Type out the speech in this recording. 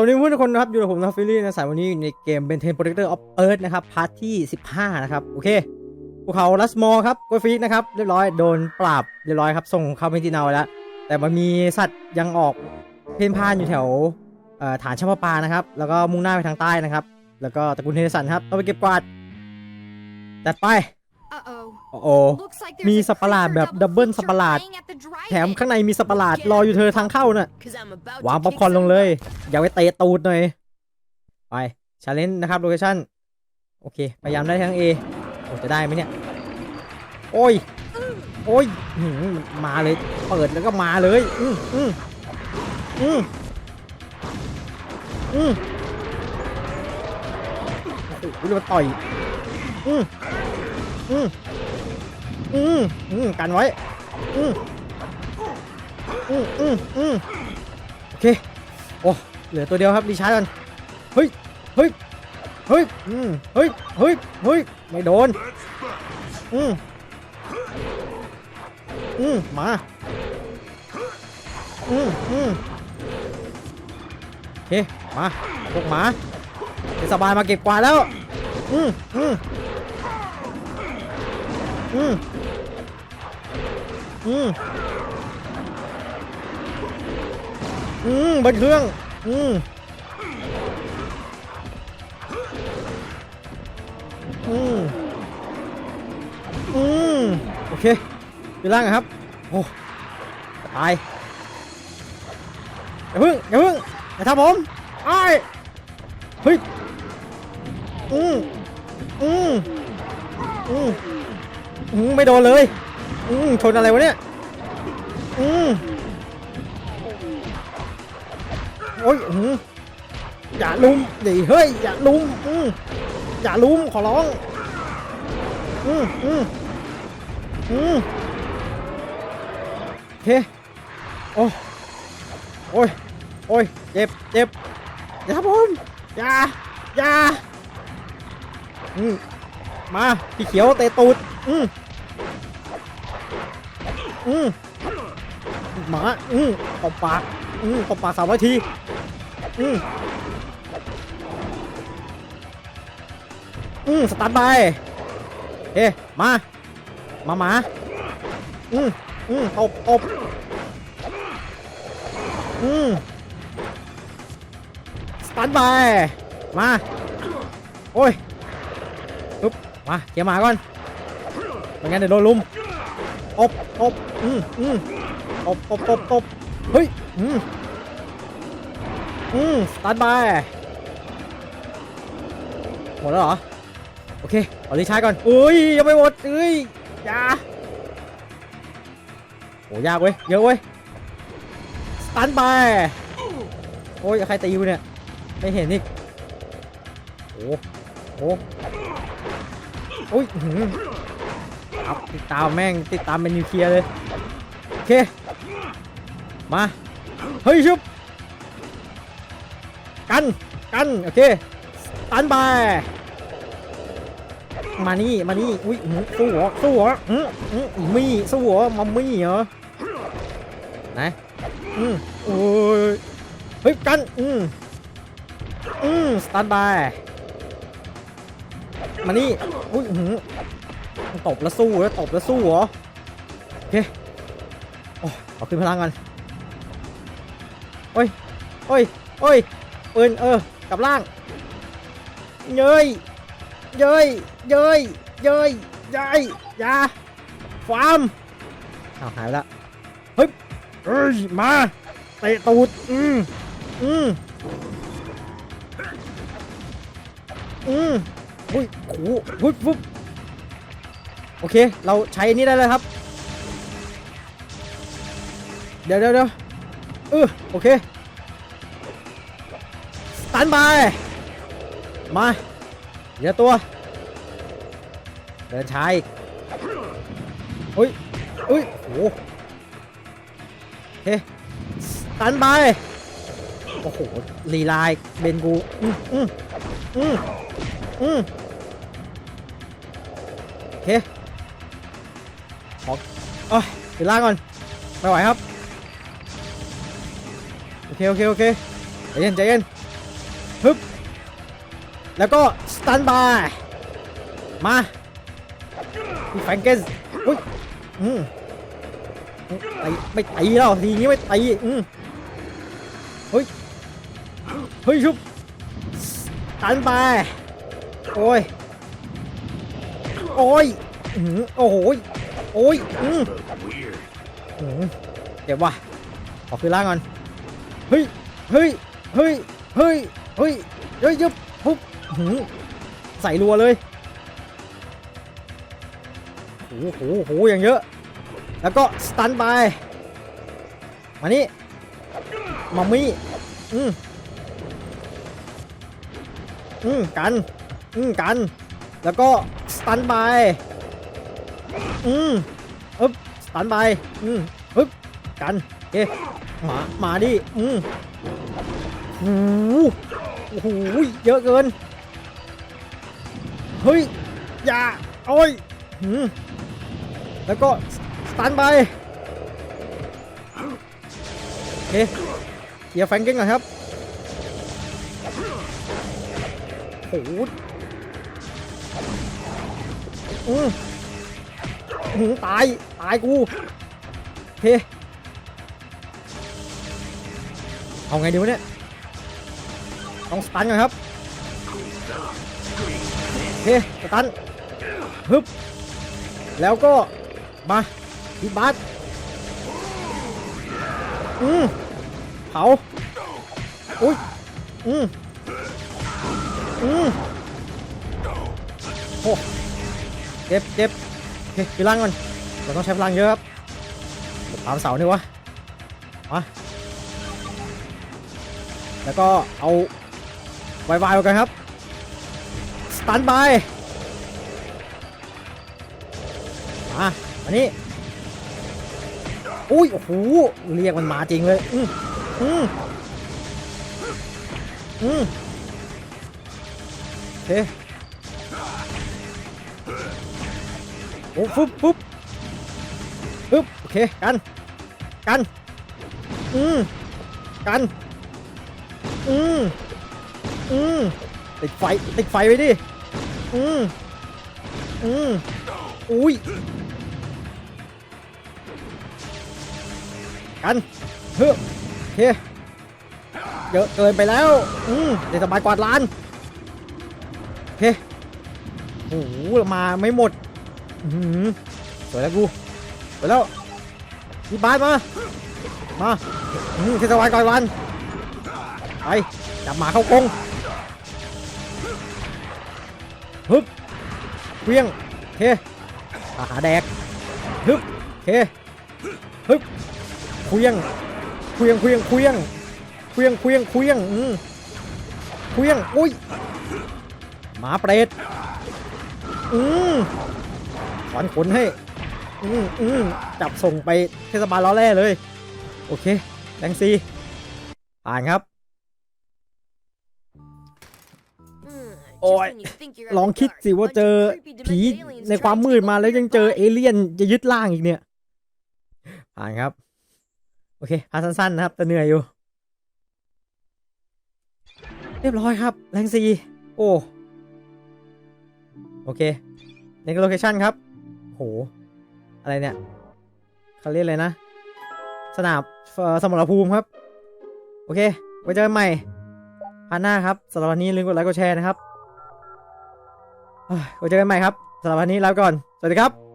วัสดีเพื่อนทุกคนนะครับอยู่กับผมนะฟิลลี่นะสายวันนี้อยู่ในเกม b e n t e n Protector of Earth นะครับพาร์ทที่ 15 นะครับ โอเคภูเขาลัสมอร์ครับกฟิกนะครับ เรียบร้อยโดนปราบเรียบร้อยครับ ส่งเข้าเมนตินาแล้ว แต่มันมีสัตว์ยังออกเพ่นพ่านอยู่แถวฐานช่างปานะครับ แล้วก็มุ่งหน้าไปทางใต้นะครับ แล้วก็ตระกูลเทสันครับต้องไปเก็บกวาดจัดไป โอ้โห Looks like มี there's a สัตว์ประหลาด creature แบบ double ดับเบิล feature สัตว์ประหลาด playing at the แถม drive-in. ข้างในมีสัตว์ประหลาดรออยู่เธอทางเข้าน่ะ 'Cause I'm about วาง to ป๊อป kick คอร์นลง some เลย butt. อย่าไปเตะตูดหน่อย ไปชาเลนจ์นะครับโลเคชั่นโอเค พยายามได้ทั้ง A โอ้จะได้ไหมเนี่ย โอ้ย โอ้ยหืมมาเลย เปิดแล้วก็มาเลย อืมอืมอืมอืมโอ้โหเรียกว่าต่อย อืมอืม อืมอืมกันไว้ อืมอืมอืมอืมโอเค โอ้เหลือตัวเดียวครับรีชาร์จกันเฮ้ย เฮ้ย เฮ้ย อืม เฮ้ย เฮ้ย เฮ้ย ไม่โดน อืม อืม มา อืม อืมโอเค มา พวกหมาเทศบาลมาเก็บกวาดแล้ว อืม อืม อืม อืมอืมบนเครื่อง อืมอืมอืมโอเคอยู่ล่างอะครับ โอ้ตายอย่าพึ่งอย่าพึ่งอย่าทำผมไอ้ายเฮ้ยอืมอืมอืมอืมไม่โดนเลย อืมชนอะไรวะเนี่ย อืมโอ้ยอื้อหืออย่าลุมดิเฮ้ย อย่าลุมอืมอย่าลุมขอร้อง อืมอืมอืมโอเคโอ้โอ้ยโอ้ยเจ็บเจ็บอย่าผมอย่าอย่าอืมมาพี่เขียวเตะตูดอืม อืมหมาอืมตบปากอืมตบปากสามร้อยที อืมอืมสตาร์ทไปเฮ้มา มาหมาอืมอืมตบตบอืมสตาร์ทไปมา โอ้ยปึ๊บมาเกี่ยวหมาก่อนไม่งั้นเดี๋ยวโดนลุม ตบตบอืมอืมตบตบตบตบเฮ้ย อืมอืมสตาร์ทบายหมดแล้วเหรอ โอเคขอรีชาร์จก่อน อุ้ย ยังไม่หมดเอ้ยยาโหยากเว้ย เยอะเว้ย สตันบายโอ้ย ใครตีกูเนี่ย ไม่เห็นนี่โอ้โหโอ้ยอื้อหือ ครับติดตามแม่งติดตามเป็นนิวเคลียร์เลย โอเค มา เฮ้ยชุบ กัน กัน โอเคสตันบายมานี่ มานี่ อุ้ยสู้หรอสู้หรออืมอืมมีสู้หรอมัมมี่เหรอไหนอืมโอ้ย เฮ้ย กัน อืมอืมสตันบายมานี่ อุ้ยอือ ตบแล้วสู้แล้วตบแล้วสู้เหรอโอเคโอ้ขอขึ้นพลังก่อนโอ้ยโอ้ยโอ้ยปืนเออกลับล่างเย้ยเย้ยเย้ยเย้ยยายยาฟาร์มอ้าวหายไปละเฮ้ยเอ้ยมาเตะตูดอืมอืมอืมอุ้ยโอ้โหปุ๊บปุ๊บ โอเค เราใช้อันนี้ได้เลยครับ เดี๋ยวเดี๋ยวเดี๋ยวเออโอเคสตันบายมาเดี๋ยวตัว เดินช้าอีกอุ้ยอุ้ยโอ้โหเคสตันบายโอ้โหลีลายเบนกูอืมอืมอืมอืมโอเค ขอเอ้ยเดี๋ยวลาก่อนไม่ไหวครับ โอเค โอเค โอเคใจเย็นใจเย็นฮึบแล้วก็สตันบายมาแฟงเกนอุ้ยอืมตีไม่ตีแล้วทีนี้ไม่ตีอืมเฮ้ยเฮ้ยชุบสตันบายโอ้ยโอ้ยอื้อหือโอ้โห โอ้ยอืมอืมเจ็บว่ะขอคืนล่างก่อนเฮ้ยเฮ้ยเฮ้ยเฮ้ยเฮ้ยเฮ้ยยึบปุ๊บหืมใส่รัวเลยโอ้โหโอ้โหอย่างเยอะ แล้วก็สตันไปมานี่มามี่อืมอืมกัน อืมกัน แล้วก็สตันไป อืมอึ๊บสตันไปอืมอึ๊บกันโอเคมามาดิอืมโอ้โอ้โหเยอะเกิน เฮ้ย อย่า โอ้ยหืมแล้วก็สตันไปโอเคเคลียร์แฟงเก้นก่อนครับโอ้โหอืม อืมตาย ตายกูเคเอาไงดีวะเนี่ย ต้องสตันก่อนครับเคสตันฮึบ แล้วก็ มาพี่บาสอืมเผา อุ้ย อืมอืมโอ้เจ็บเจ็บ เคพลังก่อนเราต้องใช้พลังเยอะครับตามเสาเนี่ยวะมาแล้วก็เอาไวๆกันครับ สตันไปมาอันนี้อุ้ย โอ้โห เรียกมันมาจริงเลย อืมอืมอืมโอเค อ้ฟุบฟุบฟุบโอเคกัน กันอืมกันอืมอืมติดไฟติดไฟไว้ดิอืมอืมอุ้ยกันเฮ้ยโอเคเยอะเกินไปแล้ว อืมเดี๋ยวสบายกวาดลานโอเคโอ้โหมาไม่หมด สวยแล้วกูสวยแล้วพี่บาสมา มาเทศบาลกวาดลานไปจับหมาเข้ากรงฮึบเพียงโอเคอาหาแดกฮึบโอเคฮึบเควียงเควียงเควียงเควียงเควียงเควียงเควียงอืมเควียงอุ้ยหมาเปรตอืม ถอนขนให้ อืมอืมจับส่งไปเทศบาลล้อแร่เลย โอเคแดงซีผ่านครับ โอ้ยลองคิดสิว่าเจอผีในความมืดมาแล้วยังเจอเอเลี่ยนจะยึดร่างอีกเนี่ย ผ่านครับ โอเคพาสั้นๆนะครับ แต่เหนื่อยอยู่ เรียบร้อยครับ แรงซี โอ้ โอเค ในโลเคชั่นครับ โห อะไรเนี่ยเขาเรียกอะไรนะ สนามเอ่อสมรภูมิครับ โอเค ไว้เจอกันใหม่พาร์ทหน้าครับสำหรับวันนี้ลืมกดไลค์กดแชร์นะครับเฮ้ยไว้เจอกันใหม่ครับสำหรับวันนี้ลาไปก่อน สวัสดีครับ